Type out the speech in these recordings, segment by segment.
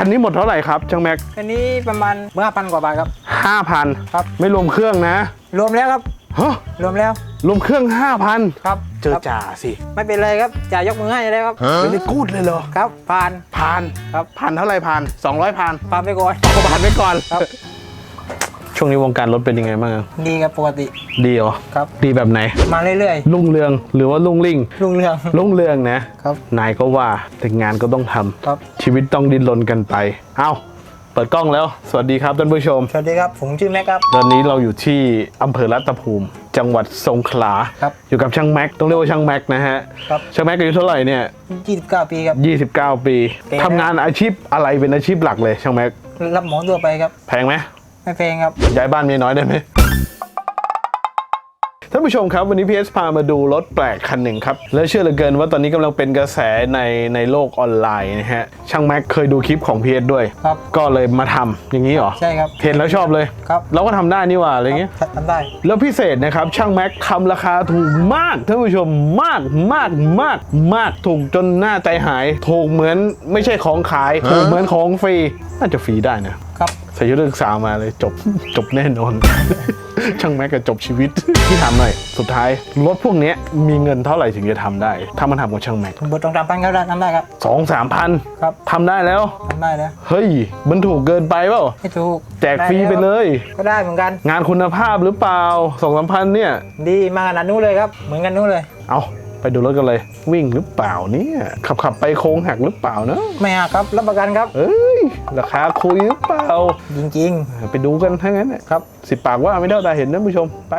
คันนี้หมดเท่าไหร่ครับช่างแม็กอันนี้ประมาณเมื่อพันกว่าบาทครับห้าพันครับ ไม่รวมเครื่องนะ รวมแล้วครับฮะรวมแล้วรวมเครื่องห้าพันครับ เจอครับจ่าสิไม่เป็นไรครับจ่ายยกมือให้เลยครับ ไม่ได้กูดเลยเหรอ ครับผ่านพันครับพันเท่าไหร่พันสองร้อยพันผ่านไปก่อนเอาพันไปก่อนครับ ช่วงนี้วงการรถเป็นยังไงบ้างอะดีครับปกติ ดีเหรอครับ ดีแบบไหน มาเรื่อยรุ่งเรืองหรือว่ารุ่งริ่ง ๆรุ่งเรือง รุ่งเรืองนะ ครับ นายก็ว่าแต่งานก็ต้องทำครับ ชีวิตต้องดิ้นรนกันไป เอาเปิดกล้องแล้ว สวัสดีครับท่านผู้ชม สวัสดีครับ ผมชื่อแม็กครับ ตอนนี้เราอยู่ที่อำเภอรัตภูมิ จังหวัดสงขลา ครับอยู่กับช่างแม็ก ต้องเรียกว่าช่างแม็กนะฮะ ครับ ช่างแม็กอายุเท่าไหร่เนี่ย 29 ปีครับ 29 ปี เก่งนะ ทำงานอาชีพอะไรเป็นอาชีพหลักเลยช่างแม็ก รับหมอทั่วไปครับ แพงไหม ไม่แพงครับ ย้ายบ้านเมียน้อยได้ไหมท่านผู้ชมครับวันนี้พีเอสพามาดูรถแปลกคันหนึ่งครับ และเชื่อเหลือเกินว่าตอนนี้กำลังเป็นกระแสในในโลกออนไลน์นะฮะ ช่างแม็กเคยดูคลิปของพีเอสด้วย ครับ ก็เลยมาทำอย่างนี้เหรอ ใช่ครับ เห็นแล้วชอบเลย ครับ เราก็ทำได้นี่หว่าอะไรเงี้ย ทำได้แล้วพิเศษนะครับ ช่างแม็กทำราคาถูกมากท่านผู้ชมมากมากมากมากถูกจนหน้าใจหาย ถูกเหมือนไม่ใช่ของขาย ถูกเหมือนของฟรี น่าจะฟรีได้นะ ครับใส่ชุดนักศึกษามาเลยจบจบแน่นอน ช่างแม็กก็จบชีวิตพี่ถามหน่อยสุดท้ายรถพวกเนี้ยมีเงินเท่าไหร่ถึงจะทำได้ ถ้ามันทำกับช่างแม็กบทตรงตามพันก็ได้ทำได้ครับ สองสามพันครับ ทำได้แล้ว ทำได้แล้วเฮ้ย มันถูกเกินไปเปล่า ไม่ถูกแจกฟรีไปเลย ก็ได้เหมือนกัน งานคุณภาพหรือเปล่าสองสามพันเนี่ย ดีมาขนาดนู้นเลยครับ เหมือนกันนู้นเลย เอา ไปดูรถกันเลย วิ่งหรือเปล่าเนี่ยขับขับไปโค้งหักหรือเปล่านะไม่หักครับรับประกันครับ เอ้ยราคาคุยหรือเปล่าจริงไปดูกันทั้งนั้นน่ะๆครับสิบปากว่าไม่เท่าตาเห็นนะผู้ชมไป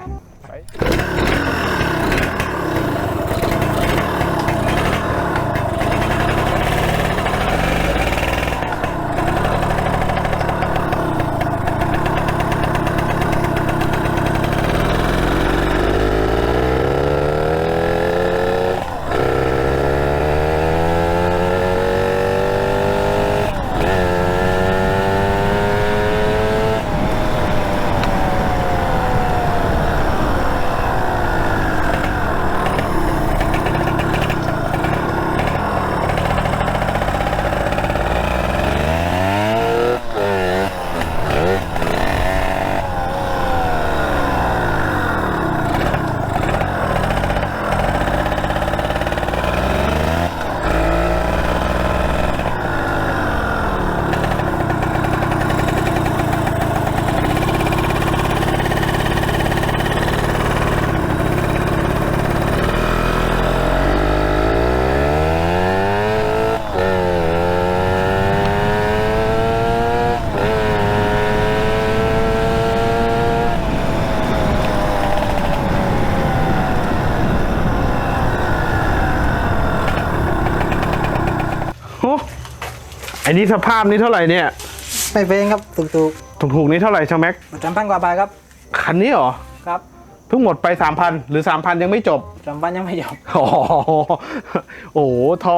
โอ้อันนี้สภาพนี้เท่าไหร่เนี่ยไม่แพงครับถูกถูกๆนี้เท่าไหร่ช่างแม็กๆสามพันกว่าบาทครับคันนี้เหรอ ครับเพิ่งหมดไป 3,000 หรือ 3,000 ยังไม่จบ สามพันยังไม่จบอ๋อโอ้โหท่อ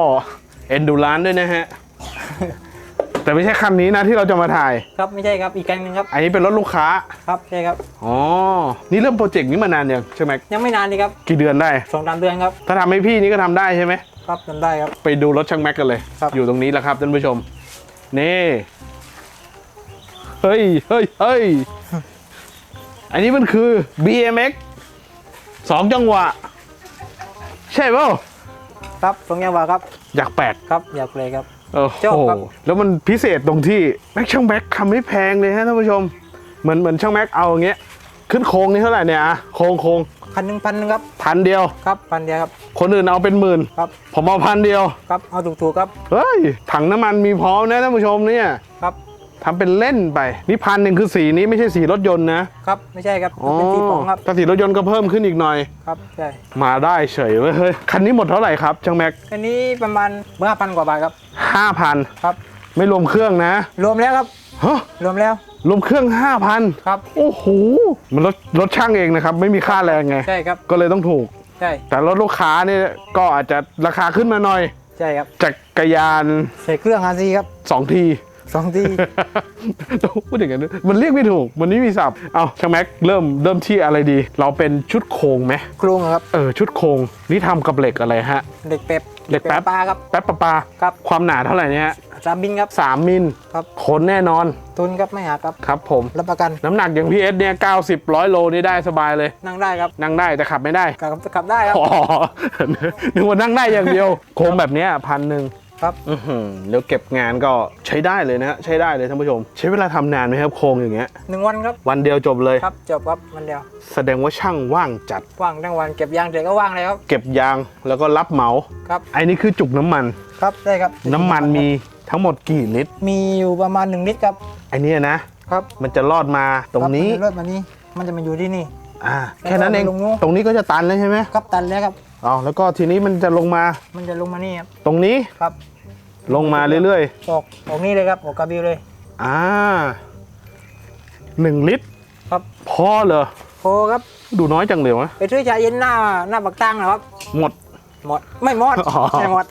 เอนดูรานด้วยนะฮะ แต่ไม่ใช่คันนี้นะที่เราจะมาถ่าย ครับไม่ใช่ครับอีกคันหนึงครับอันนี้เป็นรถลูกค้า ครับใช่ครับ อ๋อ นี่เริ่มโปรเจกต์นี้มานานยังใช่ไหมยังไม่นานนี่ครับกี่เดือนได้ สองสามเดือนครับ ถ้าทำให้พี่นี่ก็ทำได้ใช่ไหมค รับทำได้ครับ ไปดูรถช่างแม็กกันเลยครับอยู่ตรงนี้แหละครับท่านผู้ชม นี่ เฮ้ยเฮ้ยเฮ้ยอันนี้มันคือ BMX สองจังหวะ ใช่เปล่าครับสองยาวาครับ อยากแปดครับ อยากเลยครับโอ้ชอบโหครับแล้วมันพิเศษตรงที่แม็กช่างแม็กทำไม่แพงเลยฮะท่านผู้ชม เหมือนเหมือนช่างแม็กเอาอย่างเงี้ย ขึ้นโค้งนี่เท่าไหร่เนี่ยอะโค้งโค้ง พันหนึ่งพันหนึ่งครับพันเดียวครับพันเดียวครับ คนอื่นเอาเป็นหมื่นครับ ผมเอาพันเดียวครับเอาถูกๆครับเฮ้ยถังน้ำมันมีพร้อมนะท่านผู้ชมเนี่ยครับทำเป็นเล่นไปนี่พันหนึ่งคือสีนี้ไม่ใช่สีรถยนต์นะครับไม่ใช่ครับเป็นที่ปองครับถ้าสีรถยนต์ก็เพิ่มขึ้นอีกหน่อยครับใช่มาได้เฉยเว้ยเฮ้ยคันนี้หมดเท่าไหร่ครับช่างแม็กอันนี้ประมาณเมื่อพันกว่าบาทครับห้าพันครับไม่รวมเครื่องนะ รวมแล้วครับฮะรวมแล้ว รวมเครื่องห้าพันครับ โอ้โห มันรถรถช่างเองนะครับ ไม่มีค่าแรงไง ใช่ครับ ก็เลยต้องถูก ใช่ แต่รถลูกค้าเนี่ยก็อาจจะราคาขึ้นมาหน่อย ใช่ครับ จักรยานใส่เครื่องอาซีครับสองทีสองที่ต้องพูดอย่างนั้นมันเรียกไม่ถูก มันไม่มีศัพท์ เอาช่างแม็กเริ่มเริ่มที่อะไรดี เราเป็นชุดโครงไหมโครงครับ เออ ชุดโครงนี่ทำกับเหล็กอะไรฮะเด็กเป็บ เหล็กแป๊บปลาครับแป๊บปะปาครับ ความหนาเท่าไหร่เนี่ยฮะสามบินครับ3มิลครับทนแน่นอนทุนครับไม่หักครับ ครับผม รับประกันน้ำหนักอย่างพีเอสเนี่ย90ร้อยโลนี่ได้สบายเลย นั่งได้ครับนั่งได้แต่ขับไม่ได้ ขับขับได้ครับอ๋อนึกว่านั่งได้อย่างเดียว โครงแบบเนี้พันหนึ่ง ครับอื้อหือแล้วเก็บงานก็ใช้ได้เลยนะฮะใช้ได้เลยท่านผู้ชม ใช้เวลาทำนานไหมครับโครงอย่างเงี้ยหนึ่งวันครับ วันเดียวจบเลยครับจบครับวันเดียว แสดงว่าช่างว่างจัดว่างทั้งวันเก็บยางเสร็จก็ว่างเลยครับเก็บยางแล้วก็รับเหมาครับไอ้นี่คือจุกน้ำมันครับได้ครับ น้ำมันมีทั้งหมดกี่ลิตร มีอยู่ประมาณหนึ่งลิตรครับไอ้เนี่ยนะครับมันจะรอดมาตรงนี้คบมัจะเลือดมานี้มันจะมาอยู่ที่นี่อ่าแค่นั้นเองลงนู้นตรงนี้ก็จะตันแล้วใช่ไหมครับตันแล้วครับอ๋อแล้วก็ทีนี้มันจะลงมา มันจะลงมานี่ครับ ตรงนี้ ครับ ลงมาเรื่อยออกออกนี่เลยครับออกกระบิวเลยๆ อ่าหนึ่งลิตร ครับพอเหรอ โคครับ ดูน้อยจังเลยวะ ไปซื้อชาเย็นหน้าหน้าปากตั้งนะครับ หมด หมดไม่หมดอ๋อ ไม่หมด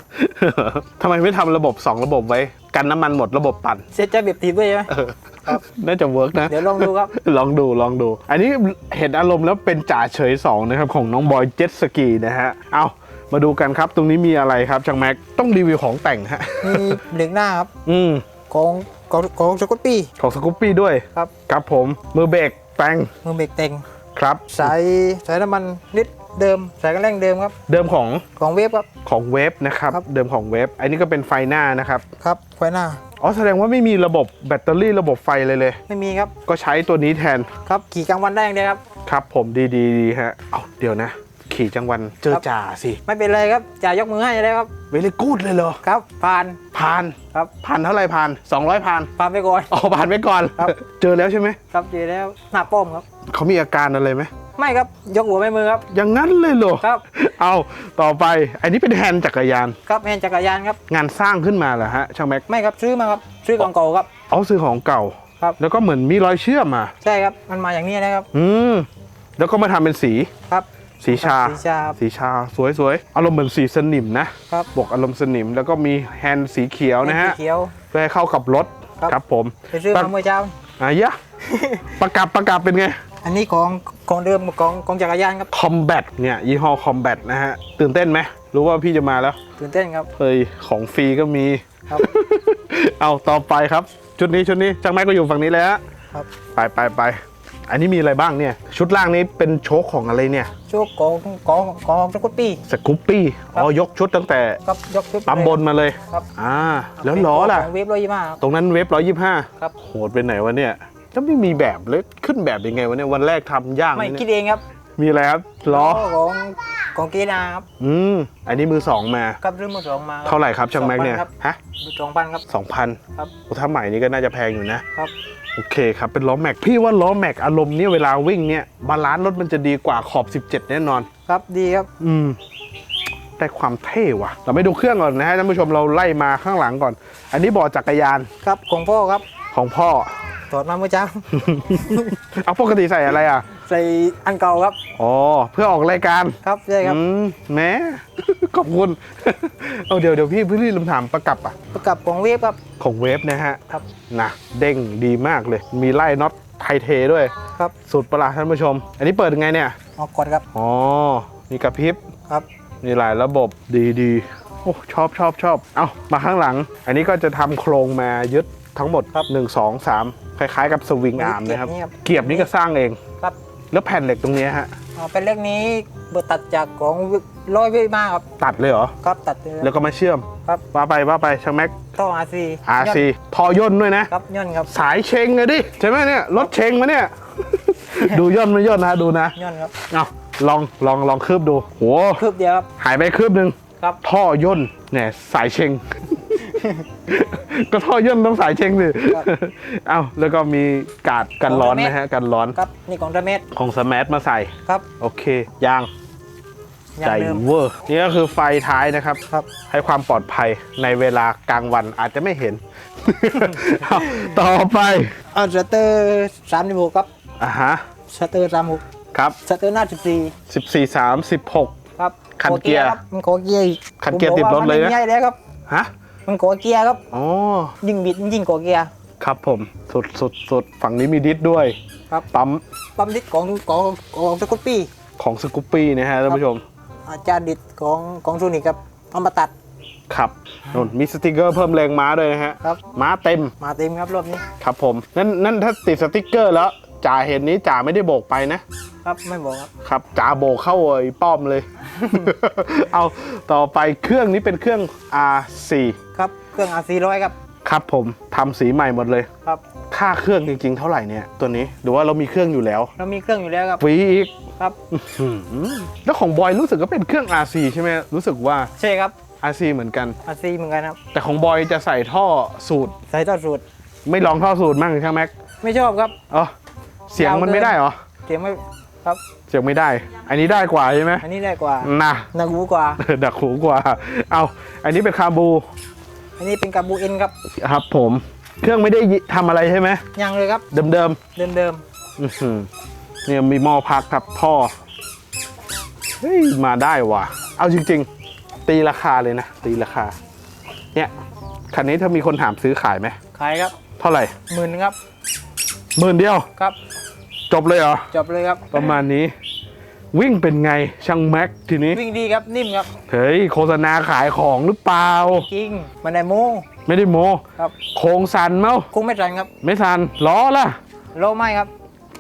ทำไมไม่ทำระบบ 2 ระบบไว้ กันน้ำมันหมดระบบปั่นเซ็ตจะแบบถีบด้วยใช่ไหม เออครับ น่าจะเวิร์กนะ เดี๋ยวลองดูครับ ลองดูลองดู อันนี้เห็นอารมณ์แล้วเป็นจ่าเฉย 2 นะครับ ของน้องบอยเจ็ตสกีนะฮะ เอา มาดูกันครับตรงนี้มีอะไรครับช่างแม็กต้องรีวิวของแต่งฮะมีเบรกหน้าครับ อืมของของของสกุตปี้ ของสกูปปี้ด้วยครับ ครับผมมือเบรกแต่งมือเบรกเต็งครับสายสายน้ำมันนิดเดิมสายกระแรงเดิมครับ เดิมของของเวฟครับของเวฟนะครับครับเดิมของเวฟอันนี้ก็เป็นไฟหน้านะครับครับไฟหน้าอ๋อแสดงว่าไม่มีระบบแบตเตอรี่ระบบไฟเลยเลย ไม่มีครับก็ใช้ตัวนี้แทนครับขี่กลางวันได้อย่างเดียวครับครับผมดีดีดีฮะเอาเดี๋ยวนะ ขี่จังวันเจอครับจ่าสิไม่เป็นไรครับจ่ายยกมือให้เลยครับเวลกูดเลยเหรอครับผ่านผ่านครับผ่านเท่าไหร่ผ่าน 200ผ่านผ่านไปก่อนอ๋อผ่านไปก่อนครับเจอแล้วใช่ไหมครับเจอแล้วหน้าป้อมครับเขามีอาการอะไรไหมไม่ครับยกหัวไม่มือครับอย่างนั้นเลยเหรอครับ เอาต่อไปอันนี้เป็นแฮนด์จักรยานครับแฮนด์จักรยานครับงานสร้างขึ้นมาเหรอฮะช่างแม็กไม่ครับซื้อมาครับซื้อของเก่าครับเอาซื้อของเก่าครับแล้วก็เหมือนมีรอยเชื่อมมาใช่ครับมันมาอย่างนี้นะครับ อืมแล้วก็มาทำเป็นสีครับ สีชา สีชาครับสีชาสวยๆ อารมณ์เหมือนสีสนิมนะครับบวกอารมณ์สนิมแล้วก็มีแฮนด์สีเขียวนะฮะ สีเขียว เพื่อให้เข้ากับรถครับ ครับผมไปซื้อมาเมื่อเช้า อายะ ประกับประกับเป็นไง อันนี้ของของเดิมของของจักรยานครับคอมแบทเนี่ยยี่ห้อคอมแบทนะฮะ ตื่นเต้นไหมรู้ว่าพี่จะมาแล้ว ตื่นเต้นครับ เฮ้ย ของฟรีก็มี ครับ เอาต่อไปครับ ชุดนี้ชุดนี้จังแม็กก็อยู่ฝั่งนี้แล้วครับ ไปไปไป อันนี้มีอะไรบ้างเนี่ย ชุดล่างนี้เป็นโชคของอะไรเนี่ยโชคของของของสกุตปี้ สกูปปี้อ๋อยกชุดตั้งแต่ครับยกชุดปั๊มบนมาเลยครับ อ่าแล้วล้อล่ะของเวฟร้อยยี่สิบห้าครับตรงนั้นเว็บร้อยยี่ห้าครับ โหดไปไหนวะเนี่ยแล้วไม่มีแบบเลยขึ้นแบบยังไงวะเนี่ยวันแรกทำยากไม่นะคิดเนี่ยเองครับมีอะไรครับล้อของของเกนาครับอืมอันนี้มือสองมา ครับซื้อมือสองมาเท่าไหร่ครับช่างแม็กเนี่ยครับฮะสองพันครับ สองพันครับถ้าใหม่นี่ก็น่าจะแพงอยู่นะ ครับ โอเคครับ เป็นล้อแม็ก พี่ว่าล้อแม็กอารมณ์เนี่ยเวลาวิ่งเนี่ยบาลานซ์รถมันจะดีกว่าขอบ 17 แน่นอน ครับดีครับ อืมได้ความเท่ว่ะ เราไม่ดูเครื่องก่อนนะฮะท่านผู้ชมเราไล่มาข้างหลังก่อน อันนี้เบาะจักรยานครับของพ่อครับของพ่อ ถอดมาเมื่อเช้า เอาปกติใส่อะไรอะ ใส่อันเก่าครับ อ๋อ เพื่อออกรายการครับใช่ครับ อืมแหม้ขอบคุณ เอาเดี๋ยวเดี๋ยวพี่พี่ลืมถามประกับอะ ประกับของเวฟครับ ของเวฟนะฮะครับ นะเด้งดีมากเลย มีไล่น็อตไทเทด้วย ครับ สุดประหลาดท่านผู้ชม อันนี้เปิดยังไงเนี่ย ออกกดครับ อ๋อ มีกระพริบ ครับ มีหลายระบบดีดีโอ้ชอบชอบชอบ เอามาข้างหลัง อันนี้ก็จะทำโครงมายึด ทั้งหมดครับ1 2 3คล้ายๆ กับสวิงอาร์มนะครับ เกียบนี่ครับเกียบนี้ก็สร้างเองครับ แล้วแผ่นเหล็กตรงเนี้ยฮะอ๋อเป็นเลขนี้เบอร์ตัดจากของร้อยเวฟมาครับตัดเลยเหรอครับตัดเลยแล้วก็มาเชื่อมครับว่าไปว่าไปช่างแม็กท่ออาซี RC ทอย่นด้วยนะครับย่นครับสายเชงเลยดิใช่ไหมเนี่ยรถเชงมาเนี่ย ดูย่นไม่ย่นนะดูนะย่นครับเอาลองลองลองคืบดูโหคืบเดียวครับหายไปคืบหนึ่งครับท่อย่นเนี่ยสายเชง ก็ท่อย่นต้องสายเชงสิครับเอ้าแล้วก็มีกาดกันร้อนนะฮะ กันร้อนครับนี่ของระเมดของสมาร์ทมาใส่ ครับโอเคยางอย่าใจงเดิม เวอร์นี่ก็คือไฟท้ายนะครับ ครับ ให้ความปลอดภัยในเวลากลางวันอาจจะไม่เห็น เอาต่อไปเอาสเตอร์สามสิบหกครับอะฮะสเตอร์สามหกครับ สเตอร์หน้าสิบสี่14 3 16 ครับคันเกียร์ครับมันขอเกียร์อีกคันเกียร์ผมติดรถเลยนะว่ามันใหญ่แล้วครับ ฮะ มันขอเกียร์ครับ อ๋อ ยิ่งบิดยิ่งขอเกียร์ ครับผม สุดสุดสุดฝั่งนี้มีดิสด้วย ครับ ปั๊ม ปั๊มดิสของของของสกุตปี้ ของสกูปปี้นะฮะท่านผู้ชม อาจารย์ดิดของของโซนิกครับเอามาตัด ครับนู่นมีสติกเกอร์เพิ่มแรงม้าด้วยนะฮะ ครับ ม้าเต็มมาเต็มครับรอบนี้ ครับผม นั่นนั่นถ้าติดสติกเกอร์แล้วจ่าเห็นนี้จ่าไม่ได้โบกไปนะ ครับไม่บอกครับ ครับจ่าโบกเข้าไอ้ป้อมเลย เอาต่อไปเครื่องนี้เป็นเครื่อง R4 ครับ เครื่องอาซีร้อยครับ ครับผมทำสีใหม่หมดเลย ครับ ค่าเครื่องจริงๆ เท่าไหร่เนี่ยตัวนี้หรือว่าเรามีเครื่องอยู่แล้วเรามีเครื่องอยู่แล้วครับ ฟรีอีกครับหืมแล้วของบอยรู้สึกก็เป็นเครื่อง RC ใช่ไหมรู้สึกว่า ใช่ครับ RC เหมือนกันอาซีเหมือนกันครับ แต่ของบอยจะใส่ท่อสูตร ใส่ทอดสูตร ไม่ลองท่อสูตรมั่งใช่ไหมแม็กไม่ชอบครับอ๋อเสียงมันไม่ได้เหรอ เสียงไม่ครับ เสียงไม่ได้ อันนี้ได้กว่าใช่ไหมอันนี้ได้กว่านะ หนักหูกว่า ดักหูกว่า เอาอันนี้เป็นคาบู อันนี้เป็นกาบูเอ็นครับครับผม เครื่องไม่ได้ยิทำอะไรใช่ไหมยังเลยครับเดิมเดิมๆอื้อหือเนี่ยมีหม้อพักครับท่อเฮ้ยมาได้ว่ะ เอาจริง ๆ ตีราคาเลยนะ ตีราคา เนี่ยคันนี้ถ้ามีคนถามซื้อขายไหมๆขายครับเท่าไหร่หมื่นครับหมื่นเดียว ครับจบเลยเหรอ จบเลยครับประมาณนี้ วิ่งเป็นไงช่างแม็กทีนี้ วิ่งดีครับนิ่มครับ เฮ้ยโฆษณาขายของหรือเปล่า จริงมันได้โม ไม่ได้โมครับ โครงสันเมาคงไม่ทันครับ ไม่สันล้อล่ะโลไม่ครับ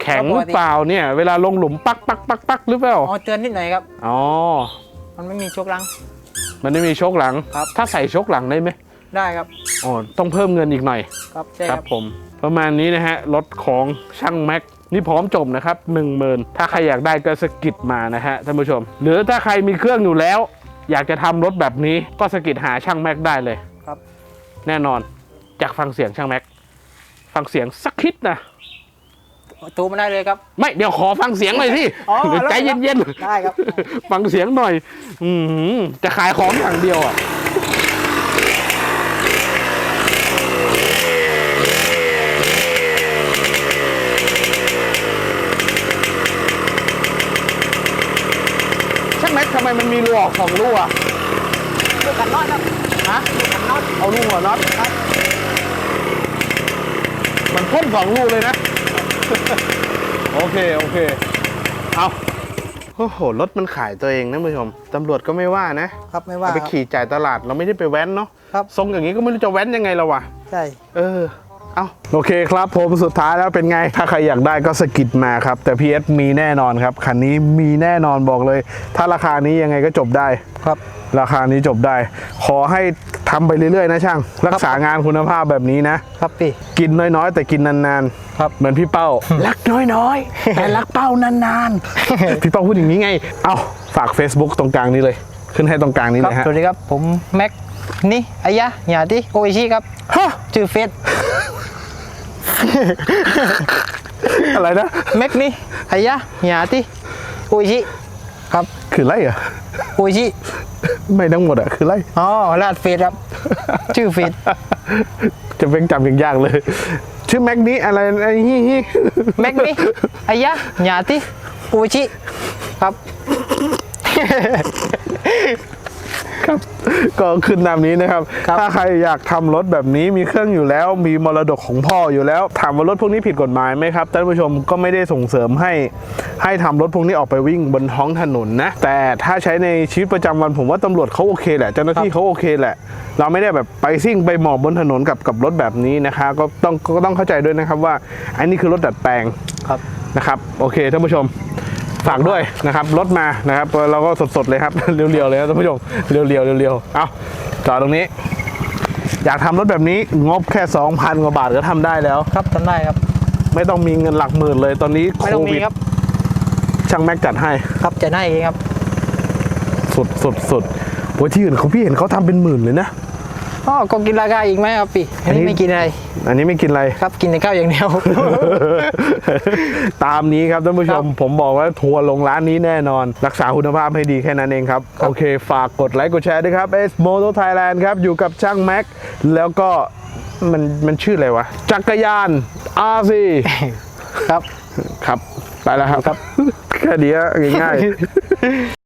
แข็งหรือเปล่าเนี่ย เวลาลงหลุมปักปักปักปักหรือเปล่าอ๋อเตือนนิดหน่อยครับอ๋อมันไม่มีโชคลัง มันไม่มีโชคหลังครับ ถ้าใส่โชคหลังได้ไหมได้ครับอ๋อต้องเพิ่มเงินอีกหน่อย ครับใช่คครัรับบผม ประมาณนี้นะฮะรถของช่างแม็ก นี่พร้อมจบนะครับ1 0,000ถ้าใครอยากได้ก็สะกิดมานะฮะท่านผู้ชม หรือถ้าใครมีเครื่องอยู่แล้ว อยากจะทำรถแบบนี้ก็สะกิดหาช่างแม็กได้เลยครับ แน่นอนจากฟังเสียงช่างแม็กฟังเสียงสักคิดนะโทรมาได้เลยครับ ไม่เดี๋ยวขอฟังเสียงหน่อยสิอ๋อเดี๋ยวใจเย็นได้ครับๆฟังเสียงหน่อย อืมจะขายของอย่างเดียวอะ ช่างแม็กทำไมมันมีรู ออกสองรูอะลูกกันน็อตครับฮะลูกกันน็อตเอาลูกหัวน็อตมันพ่นสองลูกเลยนะ โอเค โอเค เอาโอ้โห รถมันขายตัวเองนะผู้ชม ตำรวจก็ไม่ว่านะ ครับไม่ว่าเอาไปครับ ขี่จ่ายตลาดเราไม่ได้ไปแว้นเนาะครับ ทรงอย่างนี้ก็ไม่รู้จะแว้นยังไงแล้ววะ ใช่ เออ เอาโอเคครับผมสุดท้ายแล้วเป็นไง ถ้าใครอยากได้ก็สกิดมาครับ แต่ PS มีแน่นอนครับ คันนี้มีแน่นอนบอกเลย ถ้าราคานี้ยังไงก็จบได้ครับ ราคานี้จบได้ ขอให้ทำไปเรื่อยๆนะช่าง รักษางานคุณภาพแบบนี้นะ ครับพี่ กินน้อยๆ แต่กินนานครับๆเหมือนพี่เป้า รักน้อยๆ แต่รักเป้านานๆ พี่เป้าพูดอย่างนี้ไง เอาฝาก Facebook ตรงกลางนี้เลย ขึ้นให้ตรงกลางนี้คเลรับยฮะสวัสดีครับผมแม็กนี่อายะหยาติโออิชิครับฮะ ชื่อเฟซ อะไรนะแม็กนี่อายะหยาติโออิชิครับคือไรอะ โออิชิไม่ทั้งหมดอะ คือไร อ๋อลาดเฟซครับ ชื่อเฟซ จะเป็นจำยากๆเลย ชื่อแม็กนี้อะไรไอ้ฮิฮิแม็กนี่อายะหยาติโออิชิครับ ครับ ก็ขึ้นตามนี้นะครับ ครับ ถ้าใครอยากทำรถแบบนี้มีเครื่องอยู่แล้ว มีมรดกของพ่ออยู่แล้ว ถามว่ารถพวกนี้ผิดกฎหมายไหมครับท่านผู้ชมก็ไม่ได้ส่งเสริมให้ให้ทำรถพวกนี้ออกไปวิ่งบนท้องถนนนะ แต่ถ้าใช้ในชีวิตประจำวันผมว่าตำรวจเขาโอเคแหละเจ้าหน้าที่เขาโอเคแหละ เราไม่ได้แบบไปซิ่งไปหมอบบนถนนกับกับรถแบบนี้นะคะก็ต้องก็ต้องเข้าใจด้วยนะครับว่าอันนี้คือรถดัดแปลงครับ นะครับโอเคท่านผู้ชม ฝากด้วยนะครับรถมานะครับเราก็สดๆเลยครับเรียวๆเลยครับท่านผู้ชมเรียวๆเรียวๆเอาจอดตรงนี้ อยากทำรถแบบนี้งบแค่2,000กว่าบาทก็ทำได้แล้ว ครับทำได้ครับ ไม่ต้องมีเงินหลักหมื่นเลยตอนนี้โคไม่ต้องมีวิดครับ ช่างแม็กจัดให้ ครับจะได้เองครับ สุดสุดสุดโอ้ยที่อื่นเขาพี่เห็นเขาทำเป็นหมื่นเลยนะ อ๋อก็กินราคาอีกไหมครับพี่อันอันนี้นี้ไม่กินอะไร อันนี้ไม่กินอะไรครับกินแต่ข้าวอย่างเดียว ตามนี้ครับท่านผู้ชมครับผมบอกว่าทัวร์ลงร้านนี้แน่นอน รักษาคุณภาพให้ดีแค่นั้นเองครับ โอเคฝากกดไลค์กดแชร์ด้วยครับ S Moto Thailand ครับ อยู่กับช่างแม็ก แล้วก็มันมันชื่ออะไรวะ จักรยาน RC ครับ ครับ ไปแล้วครับ แค่นี้ง่ายๆ